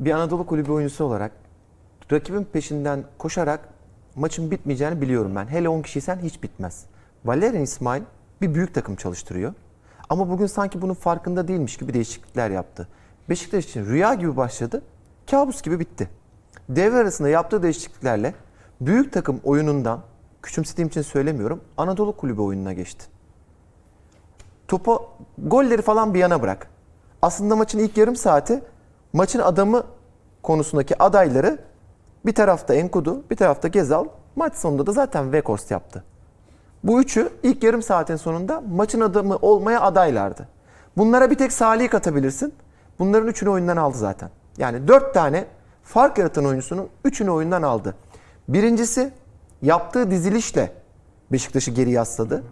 bir Anadolu kulübü oyuncusu olarak rakibin peşinden koşarak maçın bitmeyeceğini biliyorum ben. Hele 10 kişiysen hiç bitmez. Valerian İsmail bir büyük takım çalıştırıyor. Ama bugün sanki bunun farkında değilmiş gibi değişiklikler yaptı. Beşiktaş için rüya gibi başladı, kabus gibi bitti. Devre arasında yaptığı değişikliklerle büyük takım oyunundan, küçümsediğim için söylemiyorum, Anadolu kulübü oyununa geçti. Topa golleri falan bir yana bırak. Aslında maçın ilk yarım saati maçın adamı konusundaki adayları bir tarafta Enkudu, bir tarafta Gezal. Maç sonunda da zaten Weghorst yaptı. Bu üçü ilk yarım saatin sonunda maçın adamı olmaya adaylardı. Bunlara bir tek Salih'i katabilirsin. Bunların üçünü oyundan aldı zaten. Yani dört tane fark yaratan oyuncusunun üçünü oyundan aldı. Birincisi yaptığı dizilişle Beşiktaş'ı geri yasladı.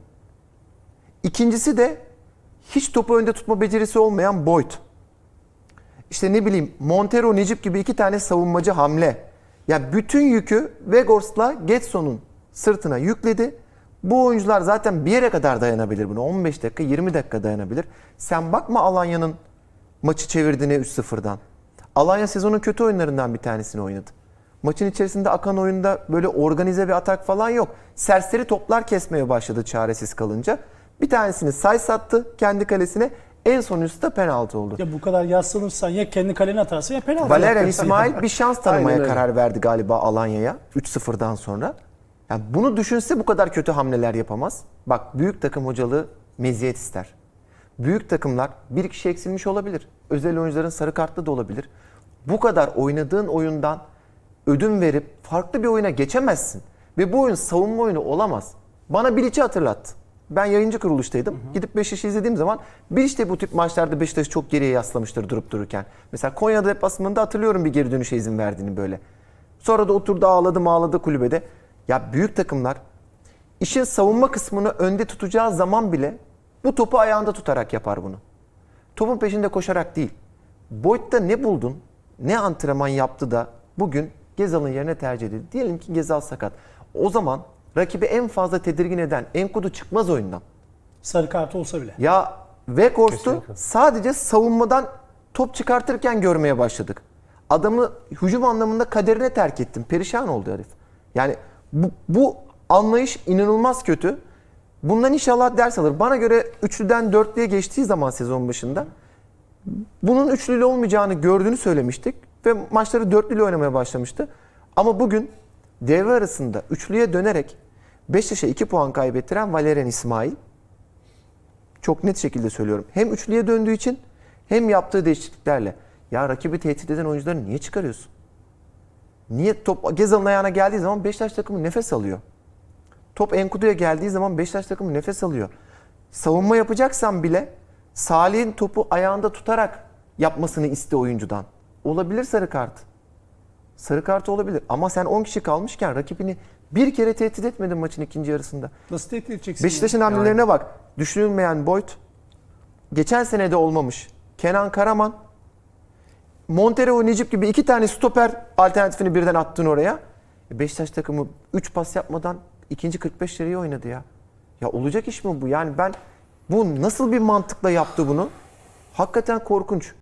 İkincisi de hiç topu önde tutma becerisi olmayan Boyd. İşte ne bileyim Montero, Necip gibi iki tane savunmacı hamle. Ya bütün yükü Weghorst'la Getson'un sırtına yükledi. Bu oyuncular zaten bir yere kadar dayanabilir buna. 15 dakika, 20 dakika dayanabilir. Sen bakma Alanya'nın maçı çevirdiğine 3-0'dan. Alanya sezonun kötü oyunlarından bir tanesini oynadı. Maçın içerisinde akan oyunda böyle organize bir atak falan yok. Serseri toplar kesmeye başladı çaresiz kalınca. Bir tanesini say sattı kendi kalesine. En sonuncusu da penaltı oldu. Ya bu kadar yaslanırsan ya kendi kalene atarsın ya penaltı. Valerian. İsmail bir şans tanımaya karar verdi galiba Alanya'ya 3-0'dan sonra. Yani bunu düşünse bu kadar kötü hamleler yapamaz. Bak büyük takım hocalığı meziyet ister. Büyük takımlar bir kişi eksilmiş olabilir. Özel oyuncuların sarı kartlı da olabilir. Bu kadar oynadığın oyundan ödün verip farklı bir oyuna geçemezsin. Ve bu oyun savunma oyunu olamaz. Bana Bilic'i hatırlattı. Ben yayıncı kuruluştaydım. Gidip Beşiktaş'ı izlediğim zaman Bilic de bu tip maçlarda Beşiktaş'ı çok geriye yaslamıştır durup dururken. Mesela Konya'da deplasmanında hatırlıyorum bir geri dönüşe izin verdiğini böyle. Sonra da oturdu ağladı ağladı kulübede. Ya büyük takımlar işin savunma kısmını önde tutacağı zaman bile bu topu ayağında tutarak yapar bunu. Topun peşinde koşarak değil. Boyd'da ne buldun, ne antrenman yaptı da bugün Gezal'ın yerine tercih edildi. Diyelim ki Gezal sakat. O zaman rakibi en fazla tedirgin eden Enkudu çıkmaz oyundan. Sarı kart olsa bile. Ya Weghorst'u Kesinlikle. sadece savunmadan top çıkartırken görmeye başladık. Adamı hücum anlamında kaderine terk ettim. Perişan oldu herif. Yani bu, bu anlayış inanılmaz kötü. Bundan inşallah ders alır. Bana göre üçlüden dörtlüye geçtiği zaman sezon başında bunun üçlüyle olmayacağını gördüğünü söylemiştik ve maçları dörtlüyle oynamaya başlamıştı. Ama bugün devre arasında üçlüye dönerek Beşiktaş'a 2 puan kaybettiren Valerian İsmail çok net şekilde söylüyorum. Hem üçlüye döndüğü için hem yaptığı değişikliklerle. Ya rakibi tehdit eden oyuncuları niye çıkarıyorsun? Niye top Gezal'ın ayağına geldiği zaman Beşiktaş takımı nefes alıyor. Top Enkudu'ya geldiği zaman Beşiktaş takımı nefes alıyor. Savunma yapacaksan bile Salih'in topu ayağında tutarak yapmasını iste oyuncudan. Olabilir sarı kart. Sarı kart olabilir ama sen 10 kişi kalmışken rakibini bir kere tehdit etmedin maçın ikinci yarısında. Nasıl tehdit edeceksin? Beşiktaş'ın hamlelerine bak. Düşünülmeyen Boyd. Geçen sene de olmamış. Kenan Karaman. Montero Necip gibi iki tane stoper alternatifini birden attın oraya. E, Beşiktaş takımı 3 pas yapmadan ikinci 45 lirayı oynadı ya. Ya olacak iş mi bu? Yani ben bu nasıl bir mantıkla yaptı bunu? Hakikaten korkunç.